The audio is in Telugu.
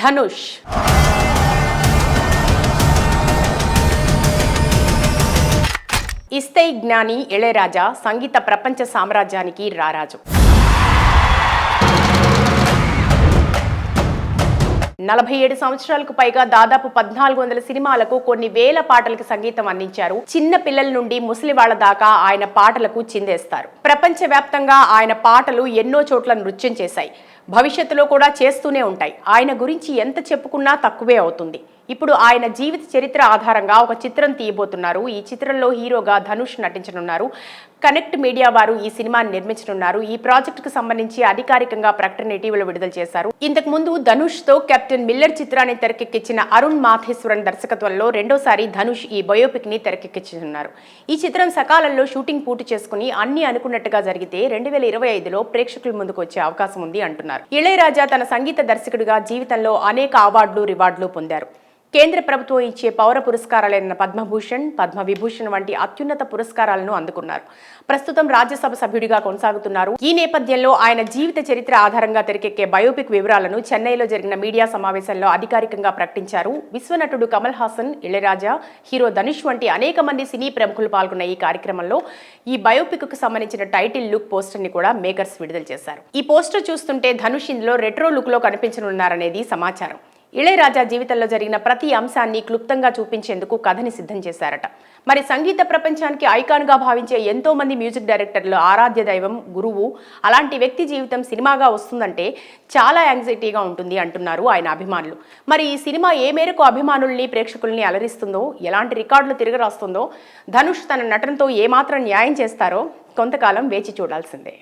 ధనుష్. ఇస్తై జ్ఞాని ఇళయరాజా సంగీత ప్రపంచ సామ్రాజ్యానికి రారాజు. నలభై ఏడు సంవత్సరాలకు పైగా దాదాపు పద్నాలుగు వందల సినిమాలకు కొన్ని వేల పాటలకు సంగీతం అందించారు. చిన్న పిల్లల నుండి ముసలి వాళ్ళ దాకా ఆయన పాటలకు చిందేస్తారు. ప్రపంచవ్యాప్తంగా ఆయన పాటలు ఎన్నో చోట్ల నృత్యం చేశాయి. భవిష్యత్తులో కూడా చేస్తూనే ఉంటాయి. ఆయన గురించి ఎంత చెప్పుకున్నా తక్కువే అవుతుంది. ఇప్పుడు ఆయన జీవిత చరిత్ర ఆధారంగా ఒక చిత్రం తీయబోతున్నారు. ఈ చిత్రంలో హీరోగా ధనుష్ నటించనున్నారు. కనెక్ట్ మీడియా వారు ఈ సినిమాని నిర్మించనున్నారు. ఈ ప్రాజెక్ట్కు సంబంధించి అధికారికంగా ప్రకటన ఇటీవల విడుదల చేశారు. ఇంతకు ముందు ధనుష్తో కెప్టెన్ మిల్లర్ చిత్రాన్ని తెరకెక్కించిన అరుణ్ మాథేశ్వరన్ దర్శకత్వంలో రెండోసారి ధనుష్ ఈ బయోపిక్ని తెరకెక్కించనున్నారు. ఈ చిత్రం సకాలంలో షూటింగ్ పూర్తి చేసుకుని అన్ని అనుకున్నట్టుగా జరిగితే రెండు వేల ఇరవై ఐదులో ప్రేక్షకుల ముందుకు వచ్చే అవకాశం ఉంది అంటున్నారు. ఇళయరాజా తన సంగీత దర్శకుడిగా జీవితంలో అనేక అవార్డులు రివార్డులు పొందారు. కేంద్ర ప్రభుత్వం ఇచ్చే పౌర పురస్కారాలైన పద్మభూషణ్ పద్మవిభూషణ్ వంటి అత్యున్నత పురస్కారాలను అందుకున్నారు. ప్రస్తుతం రాజ్యసభ సభ్యుడిగా కొనసాగుతున్నారు. ఈ నేపథ్యంలో ఆయన జీవిత చరిత్ర ఆధారంగా తెరకెక్కే బయోపిక్ వివరాలను చెన్నైలో జరిగిన మీడియా సమావేశంలో అధికారికంగా ప్రకటించారు. విశ్వనటుడు కమల్ హాసన్ ఇళయరాజా హీరో ధనుష్ వంటి అనేక మంది సినీ ప్రముఖులు పాల్గొన్న ఈ కార్యక్రమంలో ఈ బయోపిక్కు సంబంధించిన టైటిల్ లుక్ పోస్టర్ని కూడా మేకర్స్ విడుదల చేశారు. ఈ పోస్టర్ చూస్తుంటే ధనుష్ ఇందులో రెట్రో లుక్లో కనిపించనున్నారనేది సమాచారం. ఇళయరాజా జీవితంలో జరిగిన ప్రతి అంశాన్ని క్లుప్తంగా చూపించేందుకు కథని సిద్ధం చేశారట. మరి సంగీత ప్రపంచానికి ఐకాన్గా భావించే ఎంతో మంది మ్యూజిక్ డైరెక్టర్లు ఆరాధ్య దైవం గురువు అలాంటి వ్యక్తి జీవితం సినిమాగా వస్తుందంటే చాలా యాంగ్జైటీగా ఉంటుంది అంటున్నారు ఆయన అభిమానులు. మరి ఈ సినిమా ఏ మేరకు అభిమానుల్ని ప్రేక్షకుల్ని అలరిస్తుందో ఎలాంటి రికార్డులు తిరగరాస్తుందో ధనుష్ తన నటనతో ఏమాత్రం న్యాయం చేస్తారో కొంతకాలం వేచి చూడాల్సిందే.